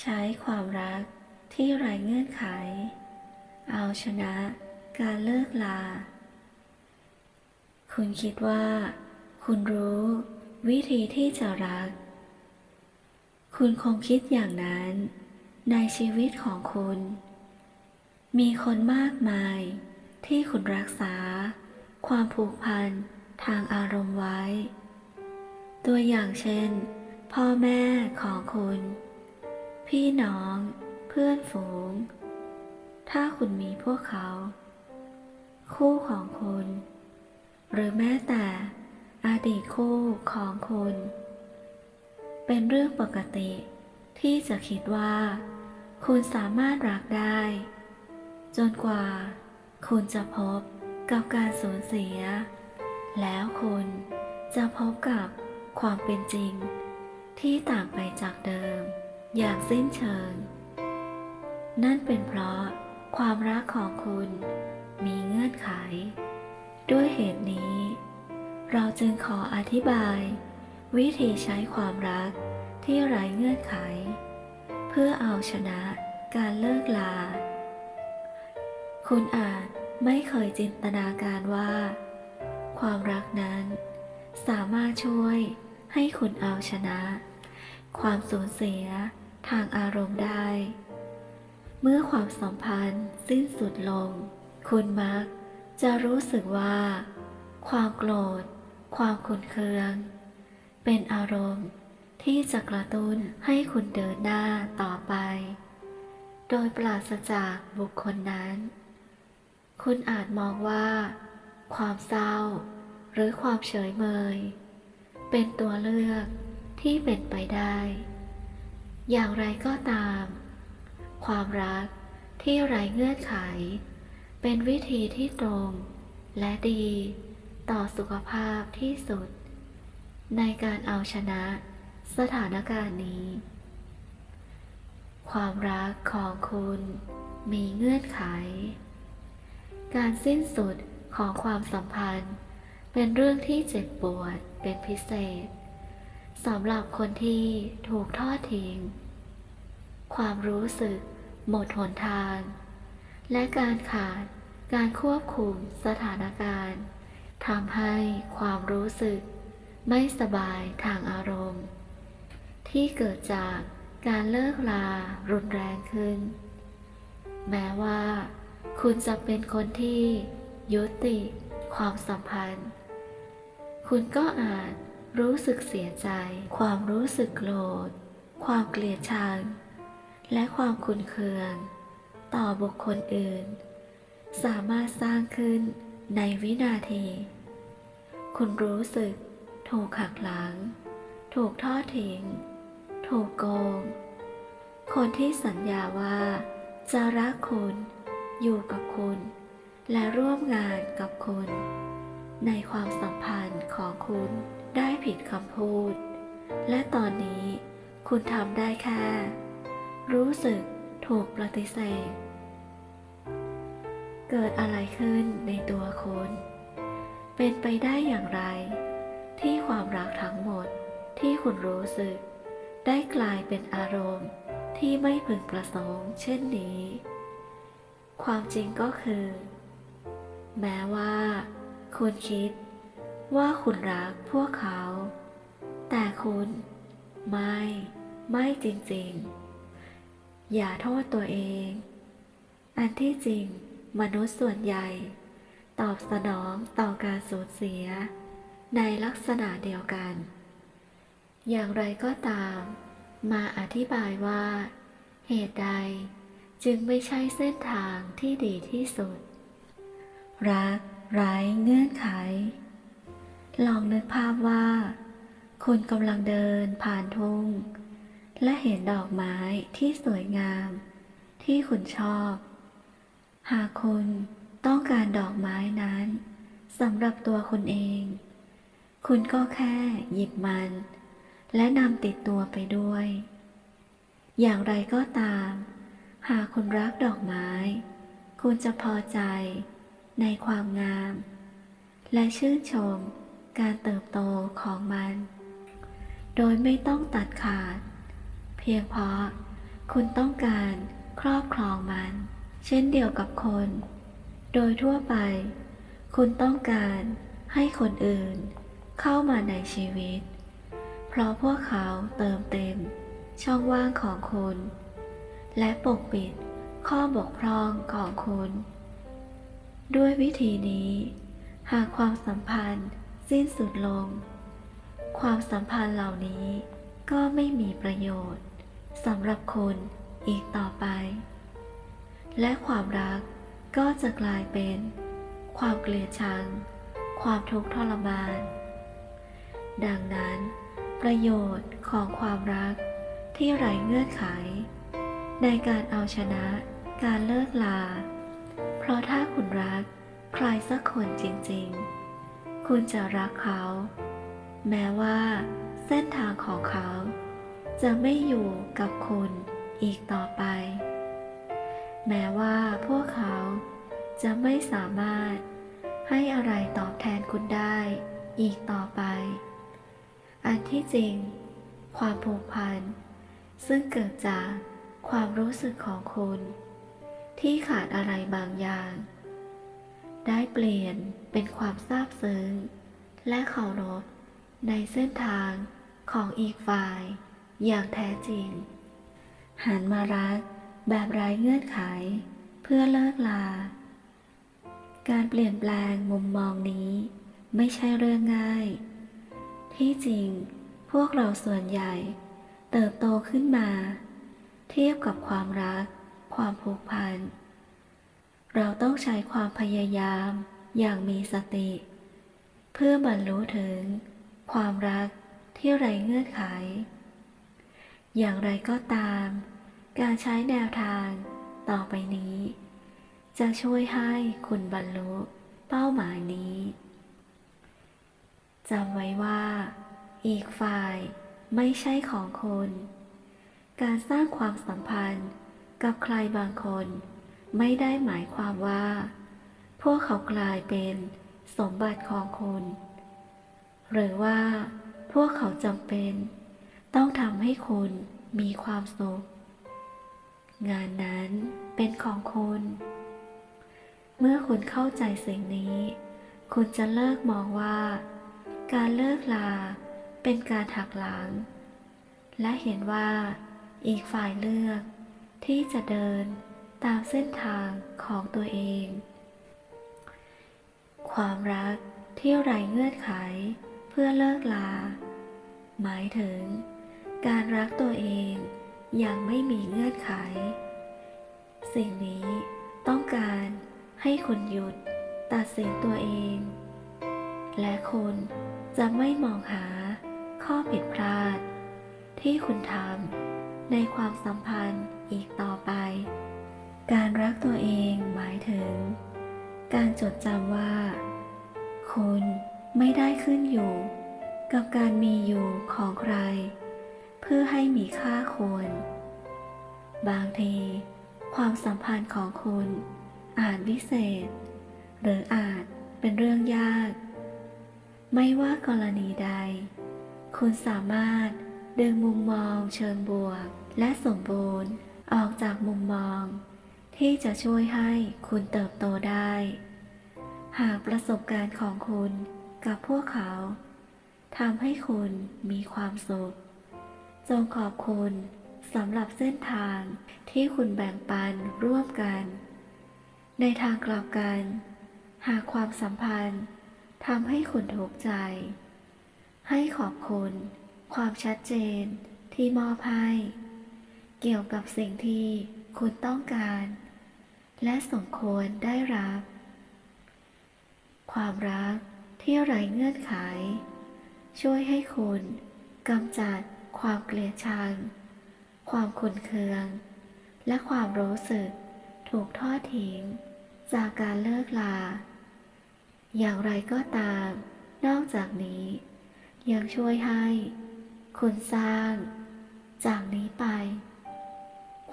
ใช้ความรักที่ไร้เงื่อนไข เอาชนะการเลิกลา คุณคิดว่า คุณรู้วิธีที่จะรัก คุณคงคิดอย่างนั้น ในชีวิตของคุณ มีคนมากมายที่คุณรักษา ความผูกพันทางอารมณ์ไว้ ตัวอย่างเช่น พ่อแม่ของคุณ พี่น้อง เพื่อนฝูง ถ้าคุณมีพวกเขา คู่ของคุณ หรือแม้แต่อดีตคู่ของคุณ เป็นเรื่องปกติที่จะคิดว่า คุณสามารถรักได้ จนกว่า คุณจะพบกับการสูญเสีย แล้วคุณจะพบกับความเป็นจริงที่ต่างไปจากเดิม อย่างสิ้นเชิง นั่นเป็นเพราะความรักของคุณมีเงื่อนไข ด้วยเหตุนี้ เราจึงขออธิบาย วิธีใช้ความรักที่ไร้เงื่อนไข เพื่อเอาชนะการเลิกลา คุณอาจไม่เคยจินตนาการว่า ความรักนั้น สามารถช่วยให้คุณเอาชนะ ความสูญเสียทางอารมณ์ได้ เมื่อความสัมพันธ์สิ้นสุดลง คุณมักจะรู้สึกว่า ความโกรธ ความขุนเคือง เป็นอารมณ์ที่จะกระตุ้นให้คุณเดินหน้าต่อไป โดยปราศจากบุคคลนั้น คุณอาจมองว่า ความเศร้า หรือความเฉยเมย เป็นตัวเลือก ที่เป็นไปได้ อย่างไรก็ตาม ความรักที่ไร้เงื่อนไข เป็นวิธีที่ตรง และดีต่อสุขภาพที่สุด ในการเอาชนะสถานการณ์นี้ ความรักของคุณมีเงื่อนไข การสิ้นสุดของความสัมพันธ์เป็นเรื่องที่เจ็บปวดเป็นพิเศษ สำหรับคนที่ถูกทอดทิ้ง ความรู้สึกหมดหนทาง และการขาดการควบคุมสถานการณ์ทำให้ความรู้สึกไม่สบายทางอารมณ์ ที่เกิดจากการเลิกลารุนแรงขึ้น แม้ว่า คุณจะเป็นคนที่ยุติความสัมพันธ์ คุณก็อาจ รู้สึกเสียใจ ความรู้สึกโกรธ ความเกลียดชัง และความขุนเคือง ต่อบุคคลอื่น สามารถสร้างขึ้นในวินาที คุณรู้สึก ถูกหักหลัง ถูกทอดทิ้ง ถูกโกง คนที่สัญญาว่า จะรักคุณ อยู่กับคุณ และร่วมงานกับคุณ ในความสัมพันธ์ของคุณ ผิดคำพูด และตอนนี้คุณทำได้แค่รู้สึกถูกปฏิเสธ เกิดอะไรขึ้นในตัวคุณ เป็นไปได้อย่างไร ที่ความรักทั้งหมดที่คุณรู้สึก ได้กลายเป็นอารมณ์ที่ไม่พึงประสงค์เช่นนี้ ความจริงก็คือ แม้ว่า คุณคิด ว่าคุณรักพวกเขา แต่คุณไม่ ไม่จริงๆ อย่าโทษตัวเอง อันที่จริงมนุษย์ส่วนใหญ่ ตอบสนองต่อการสูญเสีย ในลักษณะเดียวกัน อย่างไรก็ตาม มาอธิบายว่า เหตุใดจึงไม่ใช่เส้นทางที่ดีที่สุด รักไร้เงื่อนไข ลองนึกภาพว่า คุณกำลังเดินผ่านทุ่ง และเห็นดอกไม้ที่สวยงาม ที่คุณชอบ หากคุณต้องการดอกไม้นั้นสำหรับตัวคุณเอง คุณก็แค่หยิบมัน และนำติดตัวไปด้วย อย่างไรก็ตาม หากคุณรักดอกไม้ คุณจะพอใจในความงาม และชื่นชม การเติบโตของมัน โดยไม่ต้องตัดขาด เพียงเพราะคุณต้องการครอบครองมัน เช่นเดียวกับคน โดยทั่วไป คุณต้องการให้คนอื่นเข้ามาในชีวิต เพราะพวกเขาเติมเต็มช่องว่างของคุณ และปกปิดข้อบกพร่องของคุณ ด้วยวิธีนี้ หากความสัมพันธ์ สิ้นสุดลง ความสัมพันธ์เหล่านี้ก็ไม่มีประโยชน์สำหรับคุณอีกต่อไป และความรักก็จะกลายเป็น ความเกลียดชัง ความทุกข์ทรมาน ดังนั้น ประโยชน์ของความรักที่ไร้เงื่อนไข ในการเอาชนะการเลิกลา เพราะถ้าคุณรักใครสักคนจริง ๆ คุณจะรักเขา แม้ว่าเส้นทางของเขา จะไม่อยู่กับคุณอีกต่อไป แม้ว่าพวกเขาจะไม่สามารถให้อะไรตอบแทนคุณได้อีกต่อไป อันที่จริง ความผูกพัน ซึ่งเกิดจากความรู้สึกของคุณ ที่ขาดอะไรบางอย่าง ได้เปลี่ยนเป็นความซาบซึ้งและเคารพในเส้นทางของอีกฝ่ายอย่างแท้จริง หันมารักแบบไร้เงื่อนไขเพื่อเลิกลา การเปลี่ยนแปลงมุมมองนี้ไม่ใช่เรื่องง่าย ที่จริงพวกเราส่วนใหญ่ เติบโตขึ้นมา เทียบกับความรัก ความผูกพัน เราต้องใช้ความพยายามอย่างมีสติ เพื่อบรรลุถึง ความรักที่ไร้เงื่อนไข อย่างไรก็ตาม การใช้แนวทางต่อไปนี้ จะช่วยให้คุณบรรลุเป้าหมายนี้จำไว้ว่า อีกฝ่ายไม่ใช่ของคุณ การสร้างความสัมพันธ์กับใครบางคน ไม่ได้หมายความว่า พวกเขากลายเป็นสมบัติของคุณ หรือว่าพวกเขาจำเป็น ต้องทำให้คุณมีความสุข งานนั้นเป็นของคุณ เมื่อคุณเข้าใจสิ่งนี้ คุณจะเลิกมองว่า การเลิกลาเป็นการหักหลัง และเห็นว่าอีกฝ่ายเลือกที่จะเดิน ตามเส้นทางของตัวเอง ความรักที่ไร้เงื่อนไขเพื่อเลิกลา หมายถึง การรักตัวเองอย่างไม่มีเงื่อนไข สิ่งนี้ต้องการให้คุณหยุดตัดสินตัวเอง และคุณจะไม่มองหาข้อผิดพลาด ที่คุณทำในความสัมพันธ์อีกต่อไป การรักตัวเองหมายถึง การจดจำว่า คุณไม่ได้ขึ้นอยู่ กับการมีอยู่ของใคร เพื่อให้มีค่าควรบางที ความสัมพันธ์ของคุณอาจวิเศษ หรืออาจเป็นเรื่องยาก ไม่ว่ากรณีใด คุณสามารถดึงมุมมองเชิงบวก และสมบูรณ์ออกจากมุมมอง ที่จะช่วยให้คุณเติบโตได้ หากประสบการณ์ของคุณกับพวกเขาทำให้คุณมีความสุข จงขอบคุณสำหรับเส้นทางที่คุณแบ่งปันร่วมกัน ในทางกลับกัน หากความสัมพันธ์ทำให้คุณทุกข์ใจ ให้ขอบคุณ ความชัดเจนที่มอบให้ เกี่ยวกับสิ่งที่คุณต้องการ และสมควรได้รับ ความรักที่ไร้เงื่อนไข ช่วยให้คุณกำจัดความเกลียดชัง ความขุนเคือง และความรู้สึกถูกทอดทิ้งจากการเลิกลา อย่างไรก็ตาม นอกจากนี้ ยังช่วยให้ คุณสร้าง จากนี้ไป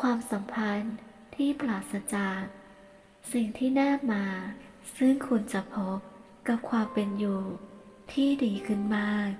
ความสัมพันธ์ ที่ปราศจาก สิ่งที่แนบมา ซึ่งคุณจะพบกับความเป็นอยู่ที่ดีขึ้นมาก